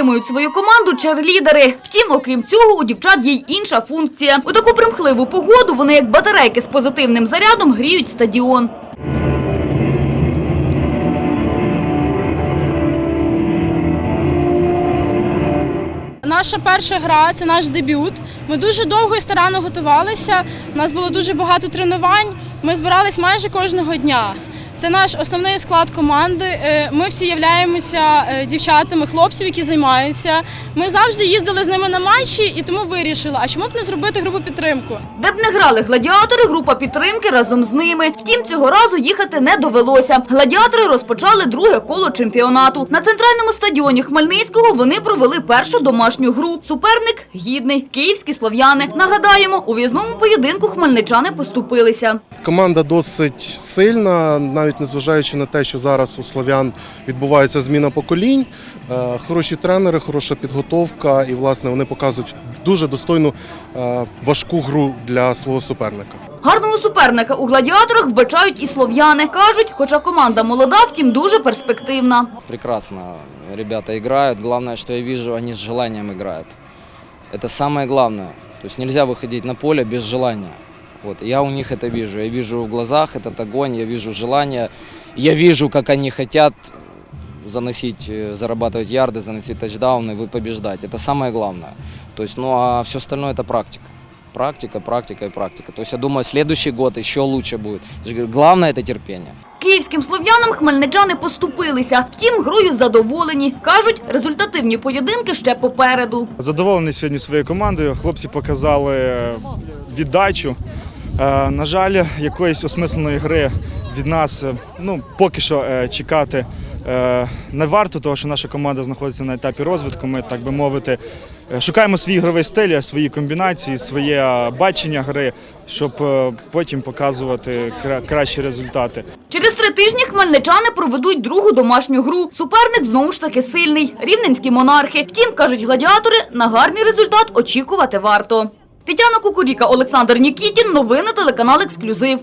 підтримують свою команду черлідери. Втім, окрім цього, у дівчат є й інша функція. У таку примхливу погоду вони, як батарейки з позитивним зарядом, гріють стадіон. Наша перша гра це наш дебют. Ми дуже довго і старанно готувалися. У нас було дуже багато тренувань. Ми збирались майже кожного дня. Це наш основний склад команди. Е, Ми всі являємося е, дівчатами, хлопців, які займаються. Ми завжди їздили з ними на матчі і тому вирішили, а чому б не зробити групу підтримку? Де б не грали гладіатори, група підтримки разом з ними. Втім, цього разу їхати не довелося. Гладіатори розпочали друге коло чемпіонату. На центральному стадіоні Хмельницького вони провели першу домашню гру. Суперник гідний, київські слов'яни. Нагадаємо, у в'язному поєдинку хмельничани поступилися. Команда досить сильна, навіть незважаючи на те, що зараз у слов'ян відбувається зміна поколінь. Е, Хороші тренери, хороша підготовка, і власне вони показують дуже достойну е, важку гру для свого суперника. Гарного суперника у гладіаторах вбачають і слов'яни. Кажуть, хоча команда молода, втім дуже перспективна. Прекрасно ребята играют. Главное, что я вижу, они с желанием играют. Это самое главное. То есть нельзя выходить на поле без желания. Вот, я у них это вижу. Я вижу в глазах этот огонь, я вижу желание. Я вижу, как они хотят заносить, э, зарабатывать ярды, заносить тачдауны, вы побеждать. Это самое главное. То есть, ну а все остальное это практика. Практика, практика и практика. То есть я думаю, следующий год еще лучше будет. Я же говорю, главное это терпение. Київським слов'янам хмельничани поступилися. Втім, грою задоволені. Кажуть, результативні поєдинки ще попереду. Задоволений сьогодні своєю командою. Хлопці показали е, віддачу. Е, На жаль, якоїсь осмисленої гри від нас е, ну, поки що е, чекати не варто, тому що наша команда знаходиться на етапі розвитку. Ми, так би мовити, шукаємо свій ігровий стиль, свої комбінації, своє бачення гри, щоб потім показувати кращі результати. Через три тижні хмельничани проведуть другу домашню гру. Суперник знову ж таки сильний – рівненські монархи. Втім, кажуть гладіатори, на гарний результат очікувати варто. Тетяна Кукуріка, Олександр Нікітін. Новини телеканал «Ексклюзив».